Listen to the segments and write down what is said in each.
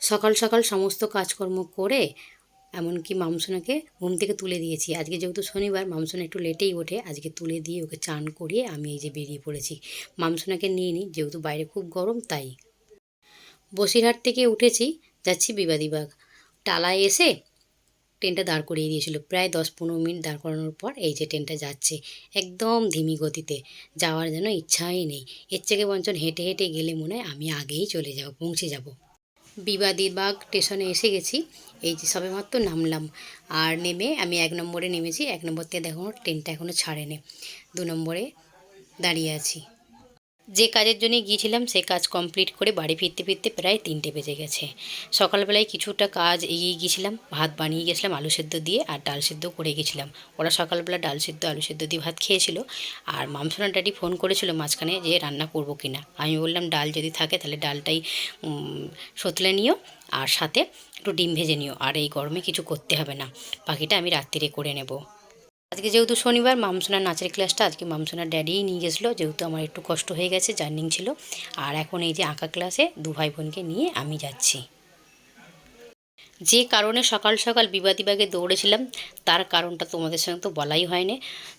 সকাল সকাল সমস্ত কাজকর্ম করে এমনকি মামসোনাকে ঘুম থেকে তুলে দিয়েছি। আজকে যেহেতু শনিবার, মামসোনা একটু লেটেই ওঠে। আজকে তুলে দিয়ে ওকে চান করিয়ে আমি এই যে বেরিয়ে পড়েছি। মামসোনাকে নিয়ে নিই যেহেতু বাইরে খুব গরম, তাই। বসিরহাট থেকে উঠেছি, যাচ্ছি বিবাদীবাগ। টালায় এসে ট্রেনটা দাঁড় করিয়ে দিয়েছিল। প্রায় দশ পনেরো মিনিট দাঁড় করানোর পর এই যে ট্রেনটা যাচ্ছে, একদম ধিমি গতিতে। যাওয়ার যেন ইচ্ছাই নেই। এর থেকে বঞ্চন হেঁটে হেঁটে গেলে মনে হয় আমি আগেই চলে যাব, পৌঁছে যাব। বিবাদীবাগ স্টেশনে এসে গেছি। এই যে সবেমাত্র নামলাম। আর নেমে আমি এক নম্বরে নেমেছি। এক নম্বর থেকে দেখো, ট্রেনটা এখনও ছাড়েনি। দু নম্বরে দাঁড়িয়ে আছি। যে কাজের জন্য গিয়েছিলাম, সে কাজ কমপ্লিট করে বাড়ি ফিরতে ফিরতে প্রায় তিনটে বেজে গেছে। সকালবেলায় কিছুটা কাজ এগিয়ে গিয়েছিলাম, ভাত বানিয়ে গেছিলাম, আলু সেদ্ধ দিয়ে আর ডাল সেদ্ধ করে গেছিলাম। ওরা সকালবেলা ডাল সেদ্ধ, আলু সেদ্ধ দিয়ে ভাত খেয়েছিল আর মামসোনা ড্যাডি ফোন করেছিল মাঝখানে যে রান্না করব কিনা আমি বললাম, ডাল যদি থাকে তাহলে ডালটাই সতলে নিও আর সাথে একটু ডিম ভেজে নিও। আর এই গরমে কিছু করতে হবে না। বাকিটা আমি রাত্রিরে করে নেব। আজকে যেহেতু শনিবার, মামসোনার নাচের ক্লাসটা আজকে মামসোনার ড্যাডিই নিয়ে গেছিল, যেহেতু আমার একটু কষ্ট হয়ে গেছে, জার্নিং ছিল। আর এখন এই যে আঁকা ক্লাসে দু ভাই বোনকে নিয়ে আমি যাচ্ছি। যে কারণে সকাল সকাল বিবাদীবাগে দৌড়েছিলাম, তার কারণটা তোমাদের সঙ্গে তো বলাই হয়নি।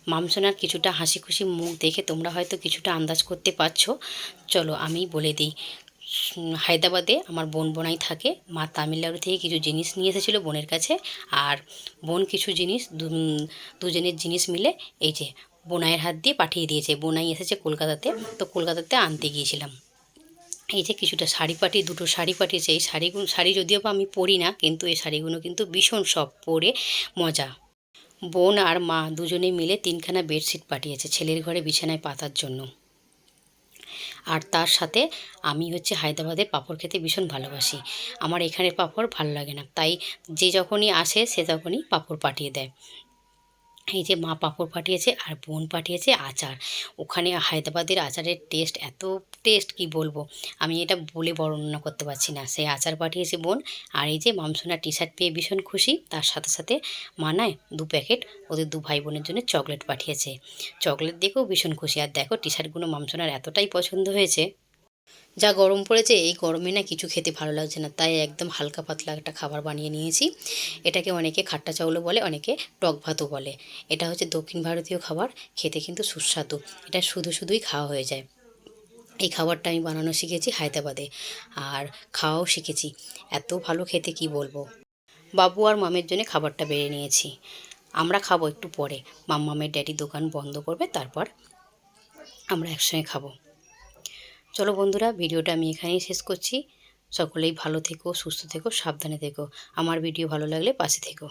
মামসোনার কিছুটা হাসি খুশি মুখ দেখে তোমরা হয়তো কিছুটা আন্দাজ করতে পারছ। চলো আমি বলে দিই হায়দ্রাবাদে আমার বোন বোনাই থাকে। মা তামিলনাড়ু থেকে কিছু জিনিস নিয়ে এসেছিল বোনের কাছে। আর বোন কিছু জিনিস দুজনের জিনিস মিলে এই যে বোনাইয়ের হাত দিয়ে পাঠিয়ে দিয়েছে। বোনাই এসেছে কলকাতাতে। তো কলকাতাতে আনতে গিয়েছিলাম। এই যে কিছুটা শাড়ি পাঠিয়ে দুটো শাড়ি পাঠিয়েছে। এই শাড়িগুলো শাড়ি যদিও বা আমি পরি না, কিন্তু এই শাড়িগুলো কিন্তু ভীষণ সব পরে মজা। বোন আর মা দুজনে মিলে তিনখানা বেডশিট পাঠিয়েছে ছেলের ঘরে বিছানায় পাতার জন্য। আর তার সাথে আমি হচ্ছে হায়দ্রাবাদের পাঁপড় খেতে ভীষণ ভালোবাসি। আমার এখানের পাঁপড় ভালো লাগে না। তাই যে যখনই আসে সে তখনই পাঁপড় পাঠিয়ে দেয়। এই যে মা পাঁপড় পাঠিয়েছে আর বোন পাঠিয়েছে আচার। ওখানে হায়দ্রাবাদের আচারের টেস্ট এত টেস্ট কি বলব? আমি এটা বলে বর্ণনা করতে পারছি না। সেই আচার পাঠিয়েছে বোন আর এই যে মামসোনা টি শার্ট পেয়ে ভীষণ খুশি। তার সাথে সাথে মানায় দু প্যাকেট ওদের দু ভাই বোনের জন্য চকলেট পাঠিয়েছে। চকলেট দেখেও ভীষণ খুশি। আর দেখো টি শার্টগুলো মামসোনার এতটাই পছন্দ হয়েছে। যা গরম পড়েছে, এই গরমে না কিছু খেতে ভালো লাগছে না। তাই একদম হালকা পাতলা একটা খাবার বানিয়ে নিয়েছি। এটাকে অনেকে খাট্টা চাউলও বলে, অনেকে টক ভাতও বলে। এটা হচ্ছে দক্ষিণ ভারতীয় খাবার, খেতে কিন্তু সুস্বাদু। এটা শুধু শুধুই খাওয়া হয়ে যায়। এই খাবারটা আমি বানানো শিখেছি হায়দ্রাবাদে, আর খাওয়াও শিখেছি। এত ভালো খেতে কি বলব? বাবু আর মামের জন্য খাবারটা বেড়ে নিয়েছি। আমরা খাব একটু পরে। মাম্মামের ড্যাডি দোকান বন্ধ করবে, তারপর আমরা একসঙ্গে খাব। চলো বন্ধুরা, ভিডিওটা আমি এখানেই শেষ করছি। সকলেই ভালো থেকো, সুস্থ থেকো, সাবধানে থেকো। আমার ভিডিও ভালো লাগলে পাশে থেকো।